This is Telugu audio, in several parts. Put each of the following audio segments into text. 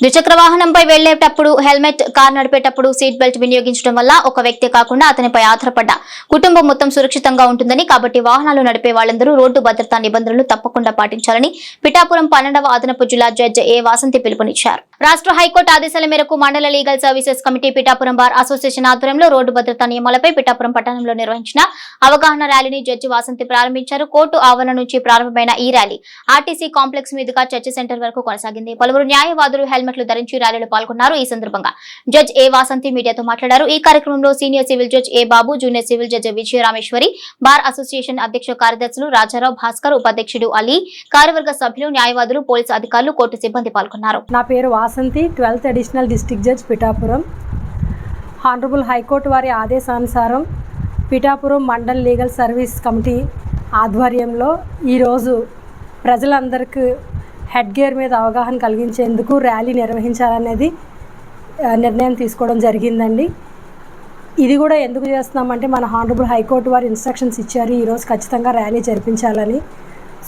ద్విచక్ర వాహనంపై వెళ్ళేటప్పుడు హెల్మెట్ కార్ నడిపేటప్పుడు సీట్ బెల్ట్ వినియోగించడం వల్ల ఒక వ్యక్తి కాకుండా అతనిపై ఆధారపడ్డ కుటుంబం మొత్తం సురక్షితంగా ఉంటుందని కాబట్టి వాహనాలు నడిపే వాళ్ళందరూ రోడ్డు భద్రతా నిబంధనలు తప్పకుండా పాటించాలని పిఠాపురం పన్నెండవ అదనపు జిల్లా జడ్జి ఏ వాసంతి పిలుపునిచ్చారు. రాష్ట్ర హైకోర్టు ఆదేశాల మేరకు మండల legal services committee Pithapuram bar association ఆధ్వర్యంలో రోడ్డు భద్రతా నియమాలపై పిఠాపురం పట్టణంలో నిర్వహించిన అవగాహన ర్యాలీని జడ్జి వాసంతి ప్రారంభించారు. కోర్టు ఆవరణ నుంచి ప్రారంభమైన ఈ ర్యాలీ ఆర్టీసీ కాంప్లెక్స్ మీదుగా చర్చి సెంటర్ వరకు కొనసాగింది. పలువురు న్యాయవాదులు హెల్మెట్లు ధరించి ర్యాలీలో పాల్గొన్నారు ఈ సందర్భంగా. జడ్జ్ ఏ వాసంతి మీడియాతో మాట్లాడారు. ఈ కార్యక్రమంలో senior civil judge A Babu junior civil judge Vijaya Rameswari bar association అధ్యక్ష కార్యదర్శులు రాజారావు భాస్కర్ ఉపాధ్యక్షుడు అలీ కార్యవర్గ సభ్యులు న్యాయవాదులు పోలీసు అధికారులు కోర్టు సిబ్బంది పాల్గొన్నారు. నా పేరు Vasanthi twelfth additional district judge Pithapuram. Honourable high court వారి ఆదేశానుసారం Pithapuram mandal legal service committee ఆధ్వర్యంలో ఈరోజు ప్రజలందరికీ హెడ్ గేర్ మీద అవగాహన కలిగించేందుకు ర్యాలీ నిర్వహించాలనేది నిర్ణయం తీసుకోవడం జరిగిందండి. ఇది కూడా ఎందుకు చేస్తున్నామంటే మన హానరబుల్ హైకోర్టు వారు ఇన్స్ట్రక్షన్స్ ఇచ్చారు ఈరోజు ఖచ్చితంగా ర్యాలీ జరిపించాలని.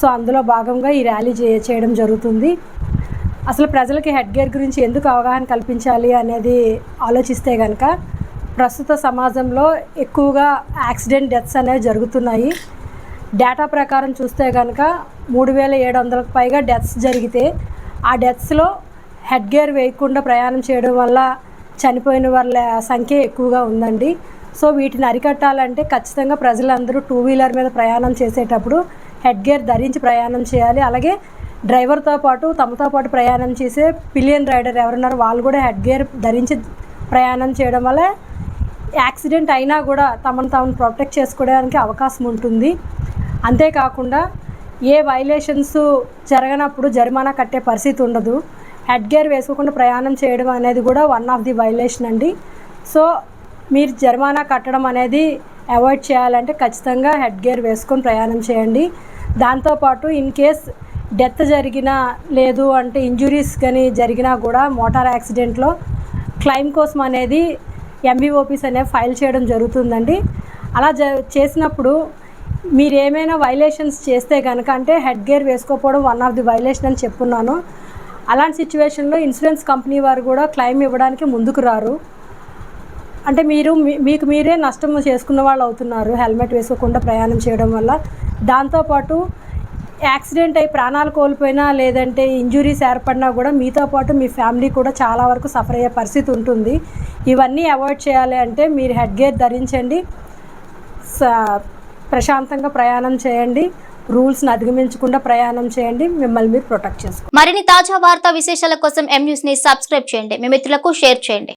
సో అందులో భాగంగా ఈ ర్యాలీ చే- చేయడం జరుగుతుంది. అసలు ప్రజలకి హెడ్ గేర్ గురించి ఎందుకు అవగాహన కల్పించాలి అనేది ఆలోచిస్తే కనుక ప్రస్తుత సమాజంలో ఎక్కువగా యాక్సిడెంట్ డెత్స్ అనేవి జరుగుతున్నాయి. డేటా ప్రకారం చూస్తే కనుక మూడు వేల ఏడు వందలకు పైగా డెత్స్ జరిగితే ఆ డెత్స్లో హెడ్ గేర్ వేయకుండా ప్రయాణం చేయడం వల్ల చనిపోయిన వాళ్ళ సంఖ్య ఎక్కువగా ఉందండి. సో వీటిని అరికట్టాలంటే ఖచ్చితంగా ప్రజలందరూ టూ వీలర్ మీద ప్రయాణం చేసేటప్పుడు హెడ్ గేర్ ధరించి ప్రయాణం చేయాలి. అలాగే డ్రైవర్తో పాటు తమతో పాటు ప్రయాణం చేసే పిలియన్ రైడర్ ఎవరున్నారో వాళ్ళు కూడా హెడ్ గేర్ ధరించి ప్రయాణం చేయడం వల్ల యాక్సిడెంట్ అయినా కూడా తమను తాము ప్రొటెక్ట్ చేసుకోవడానికి అవకాశం ఉంటుంది. అంతేకాకుండా ఏ వైలేషన్స్ జరగనప్పుడు జరిమానా కట్టే పరిస్థితి ఉండదు. హెడ్ గేర్ వేసుకోకుండా ప్రయాణం చేయడం అనేది కూడా వన్ ఆఫ్ ది వైలేషన్ అండి. సో మీరు జరిమానా కట్టడం అనేది అవాయిడ్ చేయాలంటే ఖచ్చితంగా హెడ్ గేర్ వేసుకొని ప్రయాణం చేయండి. దాంతోపాటు ఇన్ కేస్ డెత్ జరిగినా లేదు అంటే ఇంజురీస్ కానీ జరిగినా కూడా మోటార్ యాక్సిడెంట్లో క్లెయిమ్ కోసం అనేది ఎంబీఓపీస్ అనేవి ఫైల్ చేయడం జరుగుతుందండి. అలా జ చేసినప్పుడు మీరు ఏమైనా వైలేషన్స్ చేస్తే కనుక అంటే హెడ్ గేర్ వేసుకోకపోవడం వన్ ఆఫ్ ది వైలేషన్ అని చెప్పున్నాను. అలాంటి సిచ్యువేషన్లో ఇన్సూరెన్స్ కంపెనీ వారు కూడా క్లెయిమ్ ఇవ్వడానికి ముందుకు రారు. అంటే మీరు మీ- మీకు మీరే నష్టం చేసుకున్న వాళ్ళు అవుతున్నారు హెల్మెట్ వేసుకోకుండా ప్రయాణం చేయడం వల్ల. దాంతోపాటు యాక్సిడెంట్ అయి ప్రాణాలు కోల్పోయినా లేదంటే ఇంజురీస్ ఏర్పడినా కూడా మీతో పాటు మీ ఫ్యామిలీ కూడా చాలా వరకు సఫర్ అయ్యే పరిస్థితి ఉంటుంది. ఇవన్నీ అవాయిడ్ చేయాలి అంటే మీరు హెడ్ గేర్ ధరించండి. స- ప్రశాంతంగా ప్రయాణం చేయండి. రూల్స్ని అధిగమించకుండా ప్రయాణం చేయండి. మిమ్మల్ని మీరు ప్రొటెక్ట్ చేసుకోండి మరిన్ని తాజా వార్తా విశేషాల కోసం ఎం న్యూస్ని సబ్స్క్రైబ్ చేయండి. మీ మిత్రులకు షేర్ చేయండి.